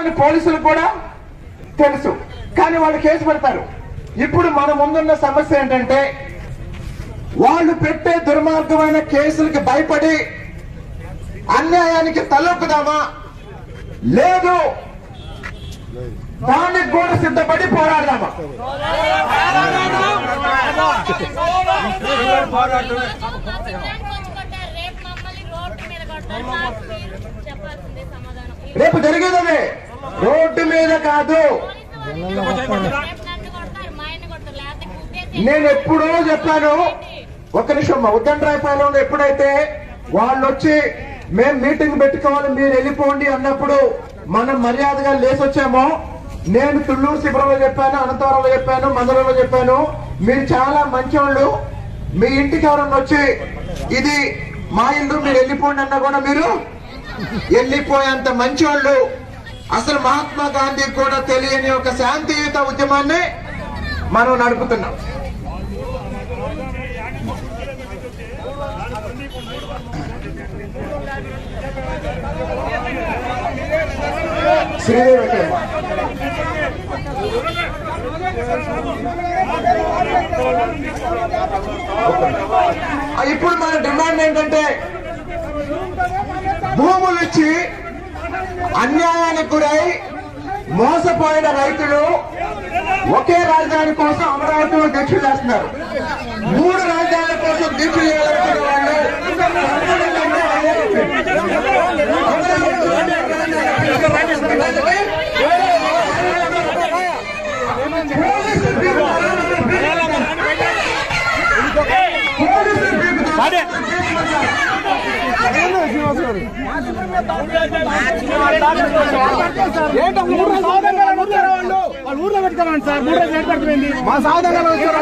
అని పోలీసులకు కూడా తెలుసు. కానీ వాళ్ళు కేసు పెడతారు. ఇప్పుడు మన ముందున్న సమస్య ఏంటంటే వాళ్ళు పెట్టే దుర్మార్గమైన కేసులకి భయపడి అన్యాయానికి తలొక్కుదామా? లేదు. దానికి కూడా సిద్ధపడి పోరాడదామా? రేపు మమ్మల్ని రోడ్డు మీద కాదు. నేను ఎప్పుడూ చెప్పాను. ఒక్క నిమిషం ఉద్దండ్రాయపాలెంలో ఎప్పుడైతే వాళ్ళు వచ్చి మేము మీటింగ్ పెట్టుకోవాలి మీరు వెళ్ళిపోండి అన్నప్పుడు మనం మర్యాదగా లేసొచ్చామో నేను తుళ్ళూరు శిబిరంలో చెప్పాను అనంతవరంలో చెప్పాను మందరంలో చెప్పాను. మీరు చాలా మంచోళ్ళు. మీ ఇంటికి ఎవరన్నా వచ్చి ఇది మా ఇల్లు మీరు వెళ్ళిపోండి అన్నా కూడా మీరు వెళ్ళిపోయేంత మంచోళ్ళు. అసలు మహాత్మా గాంధీ కూడా తెలియని ఒక శాంతియుత ఉద్యమాన్ని మనం నడుపుతున్నాం. శ్రీదేవి ఇప్పుడు మన డిమాండ్ ఏంటంటే భూములు ఇచ్చి అన్యాయానికి గురై మోసపోయిన రైతులు ఒకే రాజధాని కోసం అమరావతిలో దీక్ష చేస్తున్నారు. మూడు రాజధానుల కోసం దీక్ష చేయాలనుకున్న వాళ్ళు వాళ్ళు. ఊర్లో పెట్టుకోవాలి సార్ మూడు రోజులు ఏర్పడుతుంది మా వచ్చారు